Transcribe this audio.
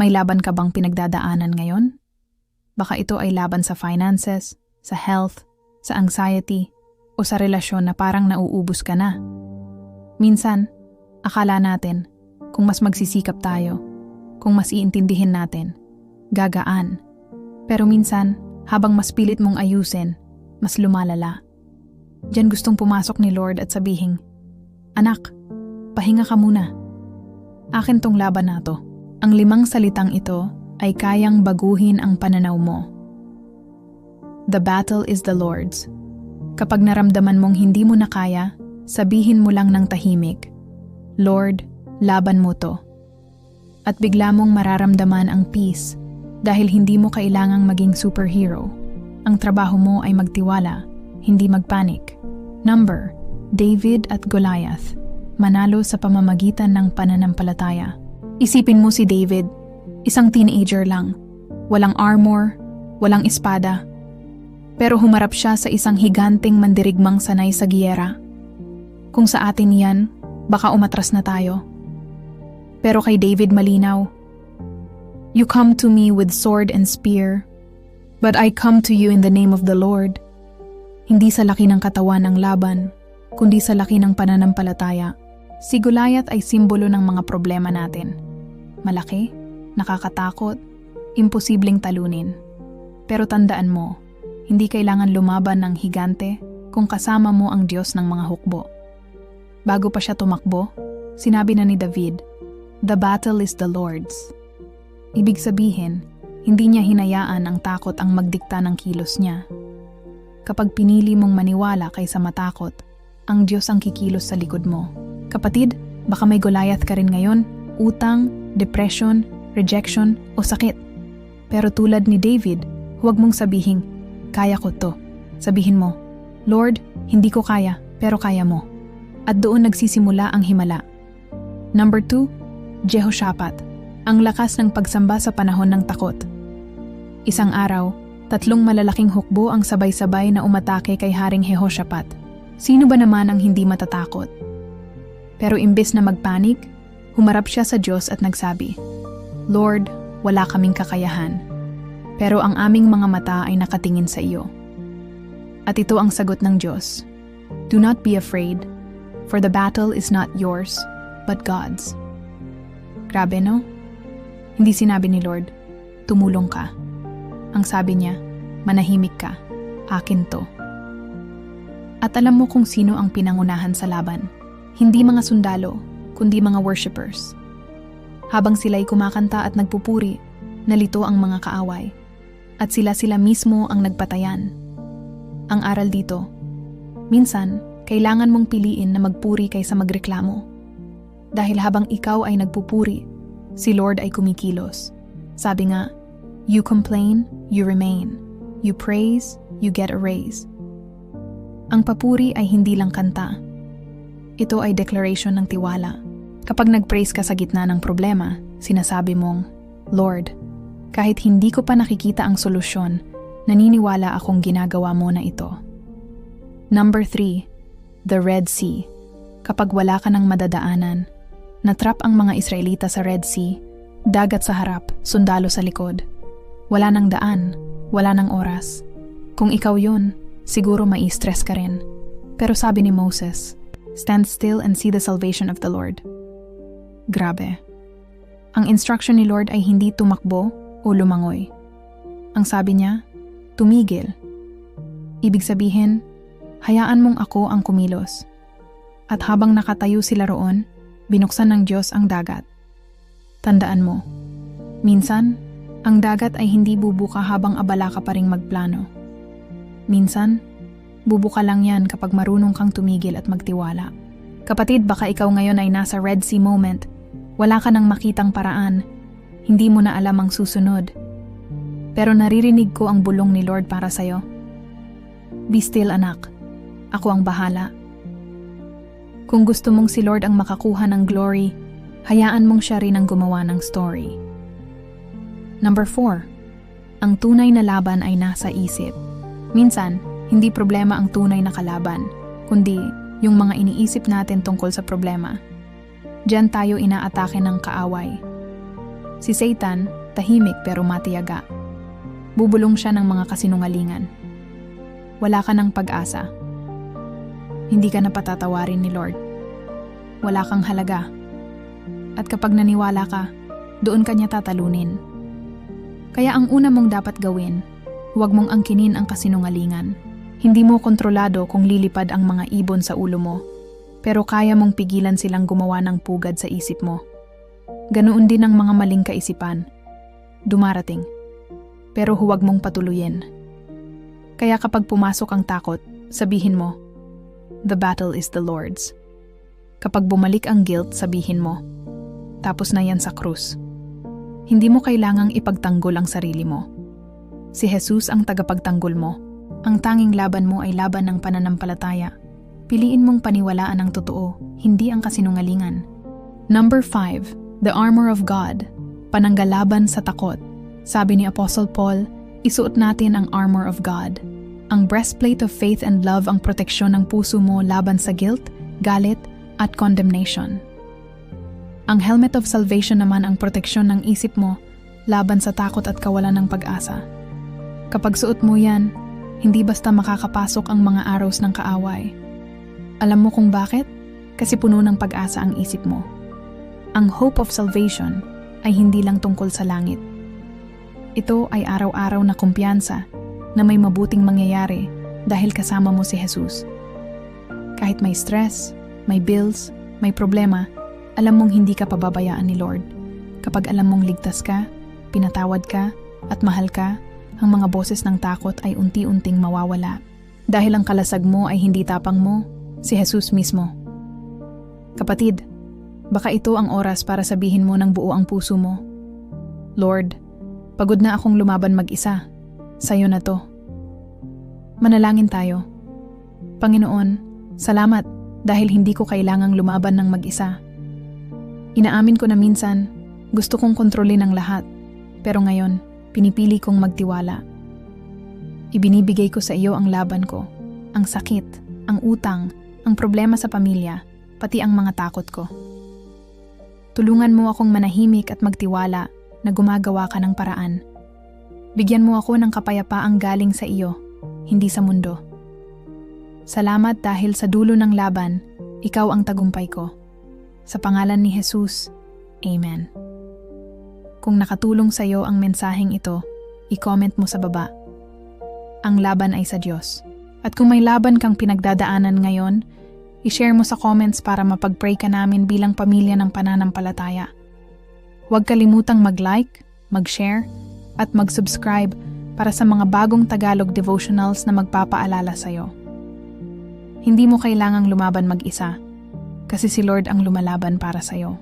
May laban ka bang pinagdadaanan ngayon? Baka ito ay laban sa finances, sa health, sa anxiety, o sa relasyon na parang nauubos ka na. Minsan, akala natin, kung mas magsisikap tayo, kung mas iintindihin natin, gagaan. Pero minsan, habang mas pilit mong ayusin, mas lumalala. Diyan gustong pumasok ni Lord at sabihin, Anak, pahinga ka muna. Akin tong laban na to. Ang limang salitang ito ay kayang baguhin ang pananaw mo. The battle is the Lord's. Kapag naramdaman mong hindi mo na kaya, sabihin mo lang ng tahimik, Lord, laban mo to. At bigla mong mararamdaman ang peace dahil hindi mo kailangang maging superhero. Ang trabaho mo ay magtiwala, hindi magpanik. Number, David at Goliath, manalo sa pamamagitan ng pananampalataya. Isipin mo si David, isang teenager lang, walang armor, walang espada. Pero humarap siya sa isang higanteng mandirigmang sanay sa giyera. Kung sa atin yan, baka umatras na tayo. Pero kay David malinaw, You come to me with sword and spear, but I come to you in the name of the Lord. Hindi sa laki ng katawan ang laban, kundi sa laki ng pananampalataya. Si Goliath ay simbolo ng mga problema natin Malaki, nakakatakot, imposibleng talunin. Pero tandaan mo, hindi kailangan lumaban ng higante kung kasama mo ang Diyos ng mga hukbo. Bago pa siya tumakbo, sinabi na ni David, The battle is the Lord's. Ibig sabihin, hindi niya hinayaan ang takot ang magdikta ng kilos niya. Kapag pinili mong maniwala kaysa matakot, ang Diyos ang kikilos sa likod mo. Kapatid, baka may Goliath ka rin ngayon, utang, depression, rejection o sakit. Pero tulad ni David, huwag mong sabihin, kaya ko to. Sabihin mo, Lord, hindi ko kaya, pero kaya mo. At doon nagsisimula ang himala. Number 2, Jehoshaphat, ang lakas ng pagsamba sa panahon ng takot. Isang araw, tatlong malalaking hukbo ang sabay-sabay na umatake kay Haring Jehoshaphat. Sino ba naman ang hindi matatakot? Pero imbes na magpanik, Humarap siya sa Diyos at nagsabi, Lord, wala kaming kakayahan, pero ang aming mga mata ay nakatingin sa iyo. At ito ang sagot ng Diyos, Do not be afraid, for the battle is not yours, but God's. Grabe no? Hindi sinabi ni Lord, tumulong ka. Ang sabi niya, manahimik ka, akin to. At alam mo kung sino ang pinangunahan sa laban. Hindi mga sundalo, kundi mga worshippers. Habang sila'y kumakanta at nagpupuri, nalito ang mga kaaway, at sila-sila mismo ang nagpatayan. Ang aral dito, minsan, kailangan mong piliin na magpuri kaysa magreklamo. Dahil habang ikaw ay nagpupuri, si Lord ay kumikilos. Sabi nga, You complain, you remain. You praise, you get a raise. Ang papuri ay hindi lang kanta. Ito ay declaration ng tiwala Kapag nag-praise ka sa gitna ng problema, sinasabi mong, Lord, kahit hindi ko pa nakikita ang solusyon, naniniwala akong ginagawa mo na ito. Number 3. The Red Sea. Kapag wala ka ng madadaanan, natrap ang mga Israelita sa Red Sea, dagat sa harap, sundalo sa likod. Wala nang daan, wala nang oras. Kung ikaw yun, siguro mai-stress ka rin. Pero sabi ni Moses, Stand still and see the salvation of the Lord. Grabe. Ang instruction ni Lord ay hindi tumakbo o lumangoy. Ang sabi niya, tumigil. Ibig sabihin, hayaan mong ako ang kumilos. At habang nakatayo sila roon, binuksan ng Diyos ang dagat. Tandaan mo, minsan, ang dagat ay hindi bubuka habang abala ka pa ring magplano. Minsan, bubuka lang yan kapag marunong kang tumigil at magtiwala. Kapatid, baka ikaw ngayon ay nasa Red Sea moment wala ka nang makitang paraan. Hindi mo na alam ang susunod. Pero naririnig ko ang bulong ni Lord para sa'yo. Be still anak. Ako ang bahala. Kung gusto mong si Lord ang makakuha ng glory, hayaan mong siya rin ang gumawa ng story. Number 4. Ang tunay na laban ay nasa isip. Minsan, hindi problema ang tunay na kalaban, kundi yung mga iniisip natin tungkol sa problema. Diyan tayo inaatake ng kaaway. Si Satan, tahimik pero matiyaga. Bubulong siya ng mga kasinungalingan. Wala ka ng pag-asa. Hindi ka na patatawarin ni Lord. Wala kang halaga. At kapag naniwala ka, doon ka niya tatalunin. Kaya ang una mong dapat gawin, huwag mong angkinin ang kasinungalingan. Hindi mo kontrolado kung lilipad ang mga ibon sa ulo mo, pero kaya mong pigilan silang gumawa ng pugad sa isip mo. Ganoon din ang mga maling kaisipan. Dumarating. Pero huwag mong patuluyin. Kaya kapag pumasok ang takot, sabihin mo, The battle is the Lord's. Kapag bumalik ang guilt, sabihin mo, Tapos na yan sa krus. Hindi mo kailangang ipagtanggol ang sarili mo. Si Jesus ang tagapagtanggol mo. Ang tanging laban mo ay laban ng pananampalataya. Piliin mong paniwalaan ang totoo, hindi ang kasinungalingan. Number 5. The Armor of God. Pananggalaban sa takot. Sabi ni Apostle Paul, isuot natin ang armor of God. Ang breastplate of faith and love ang proteksyon ng puso mo laban sa guilt, galit, at condemnation. Ang helmet of salvation naman ang proteksyon ng isip mo laban sa takot at kawalan ng pag-asa. Kapag suot mo yan, hindi basta makakapasok ang mga arrows ng kaaway. Alam mo kung bakit? Kasi puno ng pag-asa ang isip mo. Ang hope of salvation ay hindi lang tungkol sa langit. Ito ay araw-araw na kumpiyansa na may mabuting mangyayari dahil kasama mo si Jesus. Kahit may stress, may bills, may problema, alam mong hindi ka pababayaan ni Lord. Kapag alam mong ligtas ka, pinatawad ka, at mahal ka, ang mga boses ng takot ay unti-unting mawawala. Dahil ang kalasag mo ay hindi tapang mo, si Jesus mismo. Kapatid, baka ito ang oras para sabihin mo ng buo ang puso mo. Lord, pagod na akong lumaban mag-isa. Sa'yo na to. Manalangin tayo. Panginoon, salamat dahil hindi ko kailangang lumaban ng mag-isa. Inaamin ko na minsan, gusto kong kontrolin ang lahat, pero ngayon, pinipili kong magtiwala. Ibinibigay ko sa iyo ang laban ko, ang sakit, ang utang, ang problema sa pamilya, pati ang mga takot ko. Tulungan mo akong manahimik at magtiwala na gumagawa ka ng paraan. Bigyan mo ako ng kapayapaang galing sa iyo, hindi sa mundo. Salamat dahil sa dulo ng laban, ikaw ang tagumpay ko. Sa pangalan ni Jesus, Amen. Kung nakatulong sa iyo ang mensaheng ito, i-comment mo sa baba. Ang laban ay sa Diyos. At kung may laban kang pinagdadaanan ngayon, i-share mo sa comments para mapag-pray ka namin bilang pamilya ng pananampalataya. Huwag kalimutang mag-like, mag-share, at mag-subscribe para sa mga bagong Tagalog devotionals na magpapaalala sa iyo. Hindi mo kailangang lumaban mag-isa kasi si Lord ang lumalaban para sa iyo.